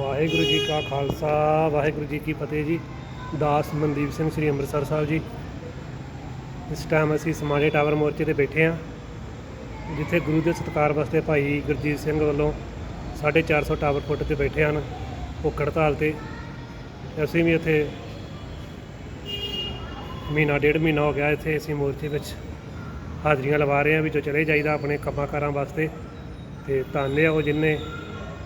ਵਾਹਿਗੁਰੂ ਜੀ ਕਾ ਖਾਲਸਾ, ਵਾਹਿਗੁਰੂ ਜੀ ਕੀ ਫਤਿਹ ਜੀ। ਦਾਸ ਮਨਦੀਪ ਸਿੰਘ ਸ੍ਰੀ ਅੰਮ੍ਰਿਤਸਰ ਸਾਹਿਬ ਜੀ। ਇਸ ਟਾਈਮ ਅਸੀਂ ਸਮਾਣੇ ਟਾਵਰ ਮੋਰਚੇ ਤੇ ਬੈਠੇ ਹਾਂ, ਜਿੱਥੇ ਗੁਰੂ ਦੇ ਸਤਿਕਾਰ ਵਾਸਤੇ ਭਾਈ ਗੁਰਜੀਤ ਸਿੰਘ ਵੱਲੋਂ 450 ਟਾਵਰ ਫੁੱਟ ਤੇ ਬੈਠੇ ਹਨ ਭੁੱਖ ਹੜਤਾਲ ਤੇ। ਅਸੀਂ ਵੀ ਇੱਥੇ ਮਹੀਨਾ, ਡੇਢ ਮਹੀਨਾ ਹੋ ਗਿਆ ਇੱਥੇ ਅਸੀਂ ਮੋਰਚੇ ਵਿੱਚ ਹਾਜ਼ਰੀਆਂ ਲਵਾ ਰਹੇ ਹਾਂ ਜੋ ਚਲੇ ਜਾਈਦਾ ਆਪਣੇ ਕੰਮਾਂ ਕਾਰਾਂ ਵਾਸਤੇ। ਤੇ ਧੰਨ ਆ ਉਹ ਜਿਨਨੇ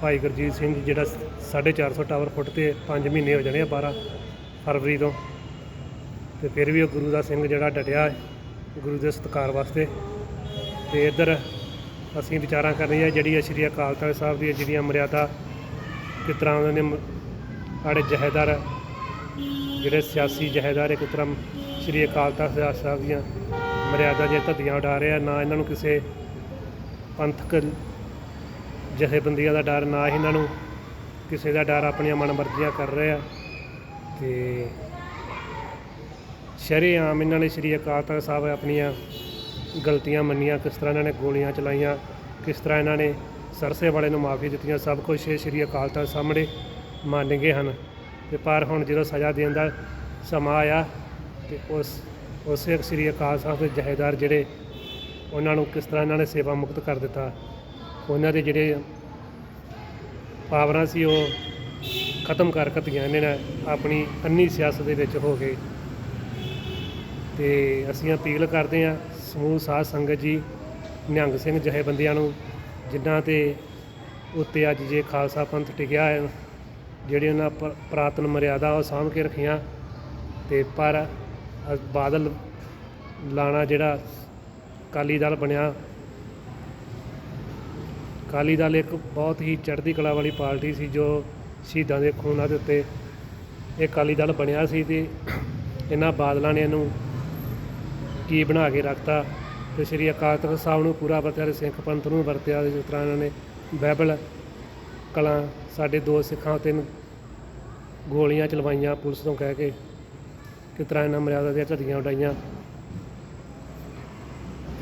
ਭਾਈ ਗੁਰਜੀਤ ਸਿੰਘ ਜੀ, ਜਿਹੜਾ 450 ਟਾਵਰ ਫੁੱਟ ਤੇ 5 ਮਹੀਨੇ ਹੋ ਜਾਣੇ ਆ 12 ਫਰਵਰੀ ਤੋਂ। ਤੇ ਫਿਰ ਵੀ ਉਹ ਗੁਰੂ ਦਾ ਸਿੰਘ ਜਿਹੜਾ ਡਟਿਆ ਗੁਰੂ ਦੇ ਸਤਿਕਾਰ ਵਾਸਤੇ। ਤੇ ਇੱਧਰ ਅਸੀਂ ਵਿਚਾਰਾਂ ਕਰ ਕਰਨੀਆਂ ਜਿਹੜੀ ਹੈ ਸ਼੍ਰੀ ਅਕਾਲ ਤਖਤ ਸਾਹਿਬ ਦੀਆਂ ਜਿਹੜੀਆਂ ਮਰਿਆਦਾ, ਕਿਸ ਤਰ੍ਹਾਂ ਉਹਨਾਂ ਨੇ ਮ- ਸਾਡੇ ਜਹੇਦਾਰ, ਜਿਹੜੇ ਸਿਆਸੀ ਜਹੇਦਾਰ ਇੱਕ ਤਰ੍ਹਾਂ ਸ਼੍ਰੀ ਅਕਾਲ ਤਖਤ ਸਾਹਿਬ ਦੀਆਂ ਮਰਿਆਦਾ ਦੀਆਂ ਧੱਦੀਆਂ ਉਡਾ ਰਿਹਾ ਨਾ ਇਹਨਾਂ ਨੂੰ ਕਿਸੇ ਪੰਥਕ ਜਥੇਬੰਦੀਆਂ ਦਾ ਡਰ, ਨਾ ਹੀ ਇਹਨਾਂ ਨੂੰ ਕਿਸੇ ਦਾ ਡਰ ਆਪਣੀਆਂ ਮਨਮਰਜ਼ੀਆਂ ਕਰ ਰਹੇ ਆ। ਤੇ ਸ਼ਰੇਆਮ ਇਹਨਾਂ ਨੇ ਸ਼੍ਰੀ ਅਕਾਲ ਤਖਤ ਸਾਹਿਬ ਆਪਣੀਆਂ ਗਲਤੀਆਂ ਮੰਨੀਆਂ, ਕਿਸ ਤਰ੍ਹਾਂ ਇਹਨਾਂ ਨੇ ਗੋਲੀਆਂ ਚਲਾਈਆਂ, ਕਿਸ ਤਰ੍ਹਾਂ ਇਹਨਾਂ ਨੇ ਸਰਸੇ ਵਾਲੇ ਨੂੰ ਮਾਫੀ ਦਿੱਤੀਆਂ, ਸਭ ਕੁਝ ਸ਼੍ਰੀ ਅਕਾਲ ਤਖਤ ਸਾਹਮਣੇ ਮੰਨ ਗਏ ਹਨ। ਤੇ ਪਰ ਹੁਣ ਜਦੋਂ ਸਜ਼ਾ ਦੇਣ ਦਾ ਸਮਾਂ ਆਇਆ ਤੇ ਉਸ, ਉਸੇ ਸ਼੍ਰੀ ਅਕਾਲ ਸਾਹਿਬ ਦੇ ਜਹੇਦਾਰ ਜਿਹੜੇ, ਉਹਨਾਂ ਨੂੰ ਕਿਸ ਤਰ੍ਹਾਂ ਇਹਨਾਂ ਨੇ ਸੇਵਾ ਮੁਕਤ ਕਰ ਦਿੱਤਾ। ਉਹਨਾਂ ਦੇ ਜਿਹੜੇ ਪਾਵਰਾਂ ਸੀ ਉਹ ਖਤਮ ਕਰ ਦਿੱਤੀਆਂ ਇਹਨਾਂ ਨੇ ਆਪਣੀ ਅੰਨੀ ਸਿਆਸਤ ਦੇ ਵਿੱਚ ਹੋ ਗਏ ਤੇ ਅਸੀਂ ਅਪੀਲ ਕਰਦੇ ਹਾਂ ਸਮੂਹ ਸਾਧ ਸੰਗਤ ਜੀ, ਨਿਹੰਗ ਸਿੰਘ ਜਥੇਬੰਦੀਆਂ ਨੂੰ, ਜਿਨ੍ਹਾਂ ਤੇ ਉੱਤੇ ਅੱਜ ਜੇ ਖਾਲਸਾ ਪੰਥ ਟਿਕਿਆ ਹੈ, ਜਿਹੜੇ ਉਹਨਾਂ ਪ- ਪੁਰਾਤਨ ਮਰਿਆਦਾ ਉਹ ਸਾਂਭ ਕੇ ਰੱਖੀਆਂ। ਤੇ ਪਰ ਬਾਦਲ ਲਾਣਾ ਜਿਹੜਾ ਅਕਾਲੀ ਦਲ ਬਣਿਆ ਅਕਾਲੀ ਦਲ ਇੱਕ ਬਹੁਤ ਹੀ ਚੜ੍ਹਦੀ ਕਲਾ ਵਾਲੀ ਪਾਰਟੀ ਸੀ ਜੋ ਸ਼ਹੀਦਾਂ ਦੇ ਖੂਨਾਂ ਦੇ ਉੱਤੇ ਇਹ ਅਕਾਲੀ ਦਲ ਬਣਿਆ ਸੀ ਤੇ ਇਹਨਾਂ ਬਾਦਲਾਂ ਨੇ ਇਹਨੂੰ ਕੀ ਬਣਾ ਕੇ ਰੱਖਤਾ ਤੇ ਸ੍ਰੀ ਅਕਾਲ ਤਖਤ ਸਾਹਿਬ ਨੂੰ ਪੂਰਾ ਵਰਤਿਆ ਤੇ ਸਿੱਖ ਪੰਥ ਨੂੰ ਵਰਤਿਆ ਤੇ ਜਿਸ ਤਰ੍ਹਾਂ ਇਹਨਾਂ ਨੇ ਬਾਈਬਲ ਕਲਾਂ ਸਾਡੇ ਦੋ ਸਿੱਖਾਂ ਤੇ ਗੋਲੀਆਂ ਚਲਵਾਈਆਂ ਪੁਲਿਸ ਤੋਂ ਕਹਿ ਕੇ ਕਿਸ ਤਰ੍ਹਾਂ ਇਹਨਾਂ ਮਰਿਆਦਾ ਦੀਆਂ ਝੱਡੀਆਂ ਉਡਾਈਆਂ।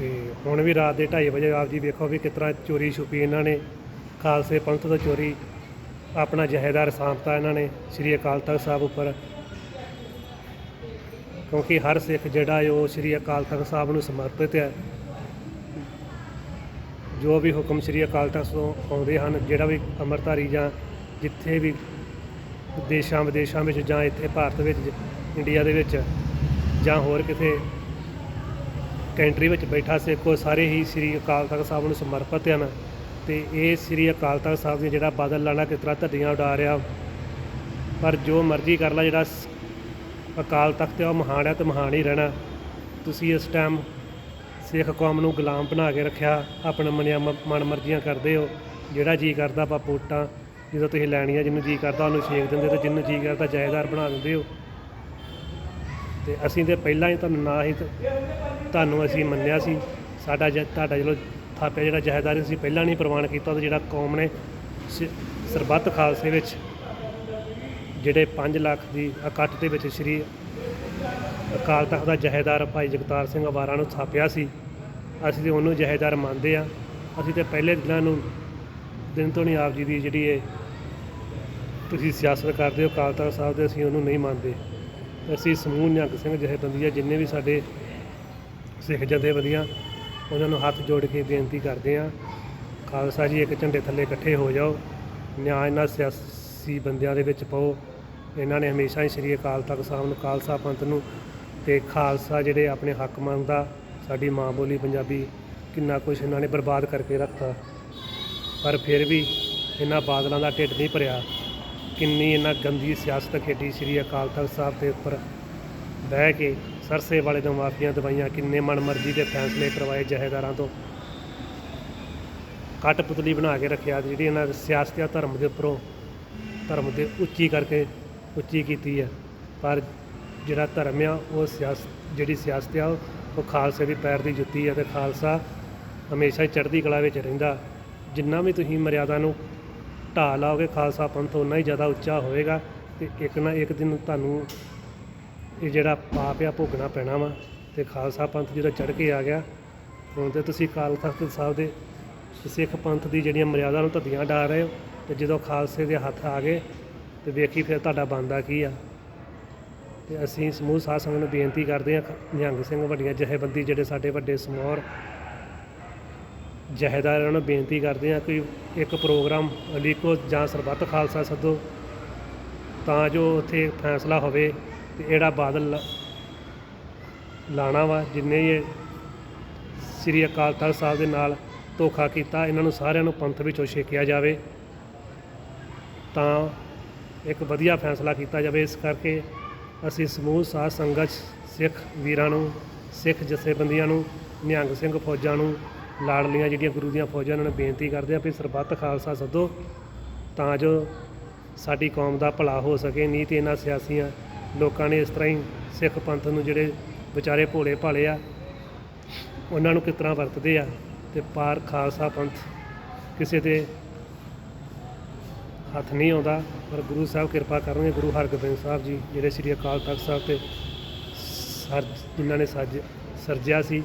ਤੇ ਹੁਣ ਵੀ ਰਾਤ ਦੇ 2:30 ਵਜੇ ਆਪ ਜੀ ਵੇਖੋ ਵੀ ਕਿਸ ਤਰ੍ਹਾਂ ਚੋਰੀ ਛੁਪੀ ਇਹਨਾਂ ਨੇ। ਖਾਲਸੇ ਪੰਥ ਤੋਂ ਚੋਰੀ, ਆਪਣਾ ਜਹੇਦਾਰ ਸਾਂਭਤਾ ਇਹਨਾਂ ਨੇ ਸ੍ਰੀ ਅਕਾਲ ਤਖਤ ਸਾਹਿਬ ਉੱਪਰ। ਕਿਉਂਕਿ ਹਰ ਸਿੱਖ ਜਿਹੜਾ ਹੈ, ਉਹ ਸ੍ਰੀ ਅਕਾਲ ਤਖਤ ਸਾਹਿਬ ਨੂੰ ਸਮਰਪਿਤ ਹੈ। ਜੋ ਵੀ ਹੁਕਮ ਸ੍ਰੀ ਅਕਾਲ ਤਖਤ ਤੋਂ ਆਉਂਦੇ ਹਨ, ਜਿਹੜਾ ਵੀ ਅੰਮ੍ਰਿਤਧਾਰੀ ਜਾਂ ਜਿੱਥੇ ਵੀ ਦੇਸ਼ਾਂ ਵਿਦੇਸ਼ਾਂ ਵਿੱਚ ਜਾਂ ਇੱਥੇ ਭਾਰਤ ਵਿੱਚ, ਇੰਡੀਆ ਦੇ ਵਿੱਚ ਜਾਂ ਹੋਰ ਕਿਸੇ ਕੈਂਟਰੀ ਵਿੱਚ ਬੈਠਾ ਸਿੱਖ ਉਹ ਸਾਰੇ ਹੀ ਸ੍ਰੀ ਅਕਾਲ ਤਖਤ ਸਾਹਿਬ ਨੂੰ ਸਮਰਪਿਤ ਹਨ। ਤੇ ਇਹ ਸ੍ਰੀ ਅਕਾਲ ਤਖਤ ਸਾਹਿਬ ਦੀ ਜਿਹੜਾ ਬਾਦਲ ਲਾਣਾ ਕਿਸ ਤਰ੍ਹਾਂ ਧੱਡੀਆਂ ਉਡਾ ਰਿਹਾ ਪਰ ਜੋ ਮਰਜ਼ੀ ਕਰ ਲੈ, ਜਿਹੜਾ ਅਕਾਲ ਤਖਤ ਹੈ ਉਹ ਮਹਾਨ ਹੈ ਤੇ ਮਹਾਨ ਹੀ ਰਹਿਣਾ। ਤੁਸੀਂ ਇਸ ਟਾਈਮ ਸਿੱਖ ਕੌਮ ਨੂੰ ਗੁਲਾਮ ਬਣਾ ਕੇ ਰੱਖਿਆ, ਆਪਣਾ ਮਨਿਆ ਮਨ ਮਰਜ਼ੀਆਂ ਕਰਦੇ ਹੋ। ਜਿਹੜਾ ਜੀ ਕਰਦਾ ਆਪਾਂ ਵੋਟਾਂ, ਜਦੋਂ ਤੁਸੀਂ ਲੈਣੀਆਂ, ਜਿਹਨੂੰ ਜੀ ਕਰਦਾ, ਉਹਨੂੰ ਛੇਕ ਦਿੰਦੇ ਤੇ ਜਿਹਨੂੰ ਜੀ ਕਰਦਾ ਜਾਇਦਾਰ ਬਣਾ ਦਿੰਦੇ ਹੋ। ਤੇ ਅਸੀਂ ਤੇ ਪਹਿਲਾਂ ਹੀ ਤੁਹਾਨੂੰ ਨਾ ਹੀ ਤੁਹਾਨੂੰ ਅਸੀਂ ਮੰਨਿਆ ਸੀ। ਸਾਡਾ ਜ, ਤੁਹਾਡਾ ਜਦੋਂ ਥਾਪਿਆ ਜਿਹੜਾ ਜਾਇਦਾਰ ਅਸੀਂ ਪਹਿਲਾਂ ਨਹੀਂ ਪ੍ਰਵਾਨ ਕੀਤਾ ਤੇ ਜਿਹੜਾ ਕੌਮ ਨੇ ਸ- ਸਰਬੱਤ ਖਾਲਸੇ ਵਿੱਚ ਜਿਹੜੇ 5 ਲੱਖ ਦੀ ਇਕੱਠ ਦੇ ਵਿੱਚ ਸ੍ਰੀ ਅਕਾਲ ਤਖਤ ਦਾ ਜਹੇਦਾਰ ਭਾਈ ਜਗਤਾਰ ਸਿੰਘ ਅਵਾਰਾ ਨੂੰ ਥਾਪਿਆ ਸੀ। ਅਸੀਂ ਤੇ ਉਹਨੂੰ ਜਹੇਦਾਰ ਮੰਨਦੇ ਆ ਅਸੀਂ ਤੇ ਪਹਿਲੇ ਦਿਨਾਂ ਨੂੰ, ਦਿਨ ਤੋਂ ਨਹੀਂ ਆਪ ਜੀ ਦੀ ਜਿਹੜੀ ਇਹ ਤੁਸੀਂ ਸਿਆਸਤ ਕਰਦੇ ਹੋ ਅਕਾਲ ਤਖਤ ਸਾਹਿਬ ਦੇ, ਅਸੀਂ ਉਹਨੂੰ ਨਹੀਂ ਮੰਨਦੇ। ਅਸੀਂ ਸਮੂਹ ਨਿਹੰਗ ਸਿੰਘ ਜਥੇਬੰਦੀਆਂ ਜਿੰਨੇ ਵੀ ਸਾਡੇ ਸਿੱਖ ਜਥੇਬੰਦੀਆਂ, ਉਹਨਾਂ ਨੂੰ ਹੱਥ ਜੋੜ ਕੇ ਬੇਨਤੀ ਕਰਦੇ ਆ ਖਾਲਸਾ ਜੀ ਇੱਕ ਝੰਡੇ ਥੱਲੇ ਇਕੱਠੇ ਹੋ ਜਾਓ, ਨਿਆਂ ਇਹਨਾਂ ਸਿਆਸੀ ਬੰਦਿਆਂ ਦੇ ਵਿੱਚ ਪਾਓ, ਇਹਨਾਂ ਨੇ ਹਮੇਸ਼ਾ ਹੀ ਸ੍ਰੀ ਅਕਾਲ ਤਖਤ ਸਾਹਿਬ ਨੂੰ, ਖਾਲਸਾ ਪੰਥ ਨੂੰ ਤੇ ਖਾਲਸਾ ਜਿਹੜੇ ਆਪਣੇ ਹੱਕ ਮੰਨਦਾ ਸਾਡੀ ਮਾਂ ਬੋਲੀ ਪੰਜਾਬੀ ਕਿੰਨਾ ਕੁਝ ਇਹਨਾਂ ਨੇ ਬਰਬਾਦ ਕਰਕੇ ਰੱਖਤਾ, ਪਰ ਫਿਰ ਵੀ ਇਹਨਾਂ ਬਾਦਲਾਂ ਦਾ ਢਿੱਡ ਨਹੀਂ ਭਰਿਆ। ਕਿੰਨੀ ਇਹਨਾਂ ਗੰਦੀ ਸਿਆਸਤ ਖੇਡੀ ਸ੍ਰੀ ਅਕਾਲ ਤਖਤ ਸਾਹਿਬ ਦੇ ਉੱਪਰ ਬਹਿ ਕੇ ਸਰਸੇ ਵਾਲੇ ਤੋਂ ਮਾਫੀਆਂ ਦਵਾਈਆਂ, ਕਿੰਨੇ ਮਨਮਰਜ਼ੀ ਦੇ ਫੈਸਲੇ ਕਰਵਾਏ ਜਹੇਦਾਰਾਂ ਤੋਂ। ਕਠਪੁਤਲੀ ਬਣਾ ਕੇ ਰੱਖਿਆ ਜਿਹੜੀ ਇਹਨਾਂ ਸਿਆਸਤ ਆ ਧਰਮ ਦੇ ਉੱਪਰੋਂ ਧਰਮ ਦੇ ਉੱਚੀ ਕਰਕੇ ਉੱਚੀ ਕੀਤੀ ਹੈ। ਪਰ ਜਿਹੜਾ ਧਰਮ ਆ, ਉਹ ਸਿਆਸਤ, ਜਿਹੜੀ ਸਿਆਸਤ ਆ, ਉਹ- ਉਹ ਖਾਲਸੇ ਦੀ ਪੈਰ ਦੀ ਜੁੱਤੀ ਹੈ ਤੇ ਖਾਲਸਾ ਹਮੇਸ਼ਾ ਹੀ ਚੜ੍ਹਦੀ ਕਲਾ ਵਿੱਚ ਰਹਿੰਦਾ। ਜਿੰਨਾ ਵੀ ਤੁਸੀਂ ਮਰਿਆਦਾ ਨੂੰ ਢਾਹ ਲਾਓਗੇ, ਖਾਲਸਾ ਪੰਥ ਉਨਾ ਹੀ ਜ਼ਿਆਦਾ ਉੱਚਾ ਹੋਏਗਾ ਤੇ ਇੱਕ ਨਾ ਇੱਕ ਦਿਨ ਤੁਹਾਨੂੰ ਇਹ ਜਿਹੜਾ ਪਾਪ ਆ ਭੋਗਣਾ ਪੈਣਾ ਵਾ ਤੇ ਖਾਲਸਾ ਪੰਥ ਜਦੋਂ ਚੜ੍ਹ ਕੇ ਆ ਗਿਆ। ਹੁਣ ਤੇ ਤੁਸੀਂ ਅਕਾਲ ਤਖਤ ਸਾਹਿਬ ਦੇ ਸਿੱਖ ਪੰਥ ਦੀ ਜਿਹੜੀਆਂ ਮਰਿਆਦਾ ਨੂੰ ਧੱਦੀਆਂ ਡਾ ਰਹੇ ਹੋ ਤੇ ਜਦੋਂ ਖਾਲਸੇ ਦੇ ਹੱਥ ਆ ਗਏ ਤੇ ਵੇਖੀ ਫਿਰ ਤੁਹਾਡਾ ਬੰਦਾ ਕੀ ਆ। ਤੇ ਅਸੀਂ ਸਮੂਹ ਸਾਧ ਸੰਗਤ ਨੂੰ ਬੇਨਤੀ ਕਰਦੇ ਹਾਂ ਨਿਹੰਗ ਸਿੰਘ ਵੱਡੀਆਂ ਜਥੇਬੰਦੀ ਜਿਹੜੇ ਸਾਡੇ ਵੱਡੇ ਸਮੌਰ ਜਹੇਦਾਰਾਂ ਨੂੰ ਬੇਨਤੀ ਕਰਦੇ ਹਾਂ ਕਿ ਇੱਕ ਪ੍ਰੋਗਰਾਮ ਅਲੀਕੋ ਜਾਂ ਸਰਬੱਤ ਖਾਲਸਾ ਸੱਦੋ, ਤਾਂ ਜੋ ਉੱਥੇ ਫੈਸਲਾ ਹੋਵੇ ਤੇ ਜਿਹੜਾ ਬਾਦਲ ਲ- ਲਾਣਾ ਵਾ। ਜਿੰਨੇ ਇਹ ਸ੍ਰੀ ਅਕਾਲ ਤਖਤ ਸਾਹਿਬ ਦੇ ਨਾਲ ਧੋਖਾ ਕੀਤਾ, ਇਹਨਾਂ ਨੂੰ ਸਾਰਿਆਂ ਨੂੰ ਪੰਥ ਵਿੱਚੋਂ ਛੇਕਿਆ ਜਾਵੇ, ਤਾਂ ਇੱਕ ਵਧੀਆ ਫੈਸਲਾ ਕੀਤਾ ਜਾਵੇ। ਇਸ ਕਰਕੇ ਅਸੀਂ ਸਮੂਹ, ਸਾਧ ਸੰਗਤ, ਸਿੱਖ ਵੀਰਾਂ ਨੂੰ, ਸਿੱਖ ਜਥੇਬੰਦੀਆਂ ਨੂੰ, ਨਿਹੰਗ ਸਿੰਘ ਫੌਜਾਂ ਨੂੰ ਲਾੜਲੀਆਂ ਜਿਹੜੀਆਂ ਗੁਰੂ ਦੀਆਂ ਫੌਜਾਂ ਉਹਨਾਂ ਨੂੰ ਬੇਨਤੀ ਕਰਦੇ ਆ ਵੀ ਸਰਬੱਤ ਖਾਲਸਾ ਸੱਦੋ, ਤਾਂ ਜੋ ਸਾਡੀ ਕੌਮ ਦਾ ਭਲਾ ਹੋ ਸਕੇ ਨਹੀਂ ਤੇ ਇਹਨਾਂ ਸਿਆਸੀਆਂ ਲੋਕਾਂ ਨੇ ਇਸ ਤਰ੍ਹਾਂ ਹੀ ਸਿੱਖ ਪੰਥ ਨੂੰ ਜਿਹੜੇ ਵਿਚਾਰੇ ਭੋਲੇ ਭਾਲੇ ਆ, ਉਹਨਾਂ ਨੂੰ ਕਿਸ ਤਰ੍ਹਾਂ ਵਰਤਦੇ ਆ ਤੇ ਪਾਰ ਖਾਲਸਾ ਪੰਥ ਕਿਸੇ ਦੇ ਹੱਥ ਨਹੀਂ ਆਉਂਦਾ, ਪਰ ਗੁਰੂ ਸਾਹਿਬ ਕਿਰਪਾ ਕਰਨਗੇ, ਗੁਰੂ ਹਰਗੋਬਿੰਦ ਸਾਹਿਬ ਜੀ, ਜਿਹੜੇ ਸ੍ਰੀ ਅਕਾਲ ਤਖਤ ਸਾਹਿਬ ਤੇ ਸਰ, ਜਿਨ੍ਹਾਂ ਨੇ ਸੱਜ, ਸਰਜਿਆ ਸੀ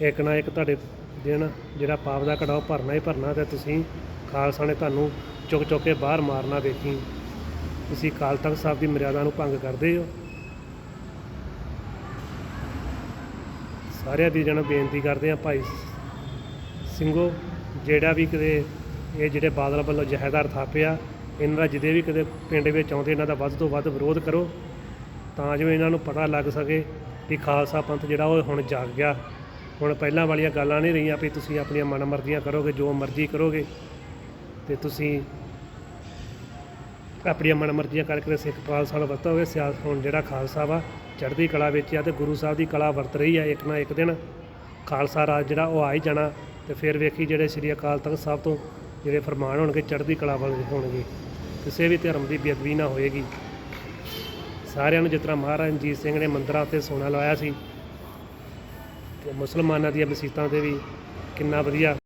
ਇੱਕ ਨਾ ਇੱਕ ਤੁਹਾਡੇ ਦਿਨ ਜਿਹੜਾ ਪਾਪ ਦਾ ਘੜਾ ਉਹ ਭਰਨਾ ਹੀ ਭਰਨਾ ਤੇ ਤੁਸੀਂ ਖਾਲਸਾ ਨੇ ਤੁਹਾਨੂੰ ਚੁੱਕ ਚੁੱਕ ਕੇ ਬਾਹਰ ਮਾਰਨਾ ਵੇਖੀ। ਤੁਸੀਂ ਅਕਾਲ ਤਖਤ ਸਾਹਿਬ ਦੀ ਮਰਿਆਦਾ ਨੂੰ ਭੰਗ ਕਰਦੇ ਹੋ। ਸਾਰਿਆਂ ਦੀ ਜਨ ਬੇਨਤੀ ਕਰਦੇ ਆ ਭਾਈ ਸਿੰਘੋ, ਜਿਹੜਾ ਵੀ ਕਿਤੇ ਇਹ ਜਿਹੜੇ ਬਾਦਲ ਵੱਲੋਂ ਜਹੇਦਾਰ ਥਾਪਿਆ, ਇਹਨਾਂ ਦਾ ਜਿਹਦੇ ਵੀ ਕਿਤੇ ਪਿੰਡ ਵਿੱਚ ਆਉਂਦੇ ਇਹਨਾਂ ਦਾ ਵੱਧ ਤੋਂ ਵੱਧ ਵਿਰੋਧ ਕਰੋ, ਤਾਂ ਜੋ ਇਹਨਾਂ ਨੂੰ ਪਤਾ ਲੱਗ ਸਕੇ ਵੀ ਖਾਲਸਾ ਪੰਥ ਜਿਹੜਾ ਉਹ ਹੁਣ ਜਾਗ ਗਿਆ। ਹੁਣ ਪਹਿਲਾਂ ਵਾਲੀਆਂ ਗੱਲਾਂ ਨਹੀਂ ਰਹੀਆਂ ਵੀ ਤੁਸੀਂ ਆਪਣੀਆਂ ਮਨਮਰਜ਼ੀਆਂ ਕਰੋਗੇ, ਜੋ ਮਰਜ਼ੀ ਕਰੋਗੇ। ਤੇ ਤੁਸੀਂ ਆਪਣੀਆਂ ਮਨਮਰਜ਼ੀਆਂ ਕਰਕੇ ਸਿੱਖ ਖਾਲਸਾ ਨੂੰ ਵਰਤੋਗੇ। ਸਿਆਸਤ ਹੁਣ ਜਿਹੜਾ ਖਾਲਸਾ ਵਾ, ਚੜ੍ਹਦੀ ਕਲਾ ਵਿੱਚ ਆ ਤੇ ਗੁਰੂ ਸਾਹਿਬ ਦੀ ਕਲਾ ਵਰਤ ਰਹੀ ਆ ਇੱਕ ਨਾ ਇੱਕ ਦਿਨ। ਖਾਲਸਾ ਰਾਜ ਜਿਹੜਾ ਉਹ ਆ ਹੀ ਜਾਣਾ ਤੇ ਫਿਰ ਵੇਖੀ ਜਿਹੜੇ ਸ੍ਰੀ ਅਕਾਲ ਤਖਤ ਸਾਹਿਬ ਤੋਂ ਜਿਹੜੇ ਫਰਮਾਨ ਹੋਣਗੇ, ਚੜ੍ਹਦੀ ਕਲਾ ਵਾਲੇ ਹੋਣਗੇ। ਕਿਸੇ ਵੀ ਧਰਮ ਦੀ ਬੇਅਦਬੀ ਨਾ ਹੋਏਗੀ। ਸਾਰਿਆਂ ਨੂੰ ਜਿਸ ਤਰ੍ਹਾਂ ਮਹਾਰਾਜ ਰਣਜੀਤ ਸਿੰਘ ਨੇ ਮੰਦਰਾਂ 'ਤੇ ਸੋਨਾ ਲਾਇਆ ਸੀ ਤੇ ਮੁਸਲਮਾਨਾਂ ਦੀਆਂ ਮਸੀਤਾਂ ਤੇ ਵੀ ਕਿੰਨਾ ਵਧੀਆ